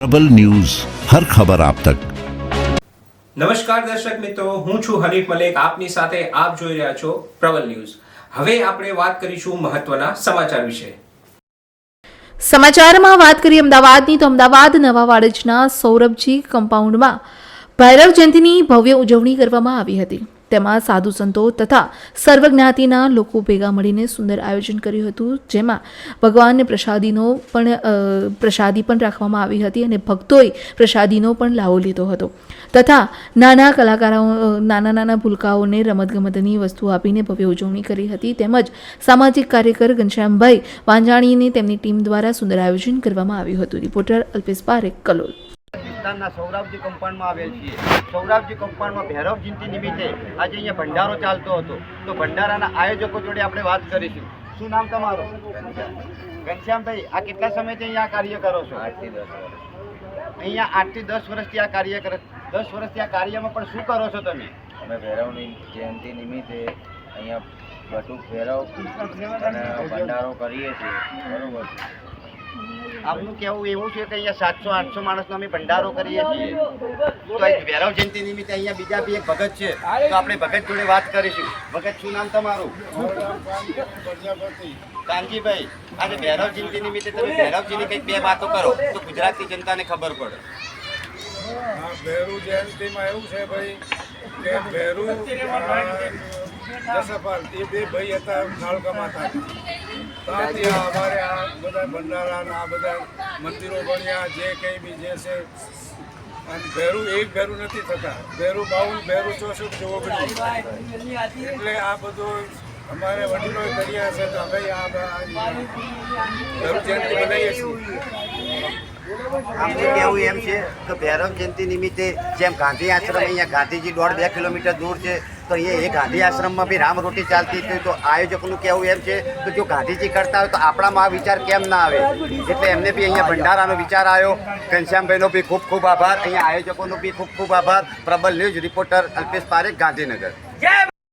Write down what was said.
પ્રબલ news હર ખબર આપ તક નમસ્કાર દર્શક મિત્રો હું છું હરીફ મલેક. આપની સાથે આપ જોઈ રહ્યા છો પ્રબલ ન્યૂઝ. હવે આપણે વાત કરીશું મહત્વના સમાચાર વિશે. સમાચારમાં વાત કરીએ અમદાવાદની તો અમદાવાદ નવા વાડજના સૌરભજી કમ્પાઉન્ડમાં ભૈરવ જયંતિની ભવ્ય ઉજવણી કરવામાં આવી હતી. તેમાં સાધુ સંતો તથા સર્વજ્ઞાતિના લોકો ભેગા મળીને સુંદર આયોજન કર્યું હતું, જેમાં ભગવાનને પ્રસાદીનો પણ પ્રસાદી પણ રાખવામાં આવી હતી અને ભક્તોએ પ્રસાદીનો પણ લાવો લીધો હતો. તથા નાના કલાકારો નાના નાના ભૂલકાઓને રમતગમતની વસ્તુ આપીને ભવ્ય ઉજવણી કરી હતી. તેમજ સામાજિક કાર્યકર ઘનશ્યામભાઈ વાંજાણીની તેમની ટીમ દ્વારા સુંદર આયોજન કરવામાં આવ્યું હતું. રિપોર્ટર અલ્પેશ પારેખ, કલોલ. વિસ્તારના સૌરાવજી કમ્પાઉન્ડમાં આવેલ છીએ. સૌરાવજી કમ્પાઉન્ડમાં ભૈરવ જયંતિ નિમિત્તે આજે અહીંયા ભંડારો ચાલતો હતો. તો ભંડારાના આયોજકો જોડે આપણે વાત કરીશું. શું નામ તમારું? ઘનશ્યામભાઈ. આ કેટલા સમયથી અહીંયા કાર્ય કરો છો? આઠથી દસ અહીંયા આઠથી દસ વર્ષથી આ કાર્ય કરે દસ વર્ષથી આ કાર્યમાં પણ શું કરો છો તમે? અમે ભૈરવની જયંતિ નિમિત્તે અહીંયા બટુક ભૈરવ અને ભંડારો કરીએ છીએ. બરોબર. આપનું કહેવું એવું છે કે અહીંયા સાતસો આઠસો માણસનો અમે ભંડારો કરીએ છીએ. તો ભૈરવ જયંતિ નિમિત્તે અહીંયા બીજા બી એક ભગત છે. તો આપણે ભગત જોડે વાત કરીશું. ભગત શું નામ તમારું? કાનજીભાઈ આજે ભૈરવ જયંતિ નિમિત્તે તમે ભૈરવજીની કંઈક બે વાતો કરો તો ગુજરાતની જનતાને ખબર પડે. આ ભેરુ જયંતિમાં એવું છે ભાઈ કે ભેરુ અ, જસપાલ એ બે ભાઈ હતા નાળ કમાતા ત્યાંથી અમારે આ બધા ભંડારા આ બધા મંદિરો બન્યા જે કંઈ બી જે છે. અને ભેરું, એક ભેરું નથી થતા. ભેરું બાવન ભેરું ચોસઠ જે ઓગણીસ એટલે આ બધું અમારે વડીલો કર્યા છે તો અમે આ ભેરુ જયંતિ બનાવીએ છીએ. આમનું કહેવું એમ છે કે ભૈરવ જયંતિ નિમિત્તે જેમ ગાંધી આશ્રમ, અહીંયા ગાંધીજી દોઢ બે કિલોમીટર દૂર છે તો અહીંયા એ ગાંધી આશ્રમમાં બી રામ રોટી ચાલતી હતી તો આયોજકનું કહેવું એમ છે કે જો ગાંધીજી કરતા હોય તો આપણામાં આ વિચાર કેમ ના આવે? એટલે એમને બી અહીંયા ભંડારાનો વિચાર આવ્યો. ઘનશ્યામભાઈનો બી ખૂબ ખૂબ આભાર. અહીંયા આયોજકોનો બી ખૂબ ખૂબ આભાર. Prabal news reporter Alpesh Parekh, Gandhinagar.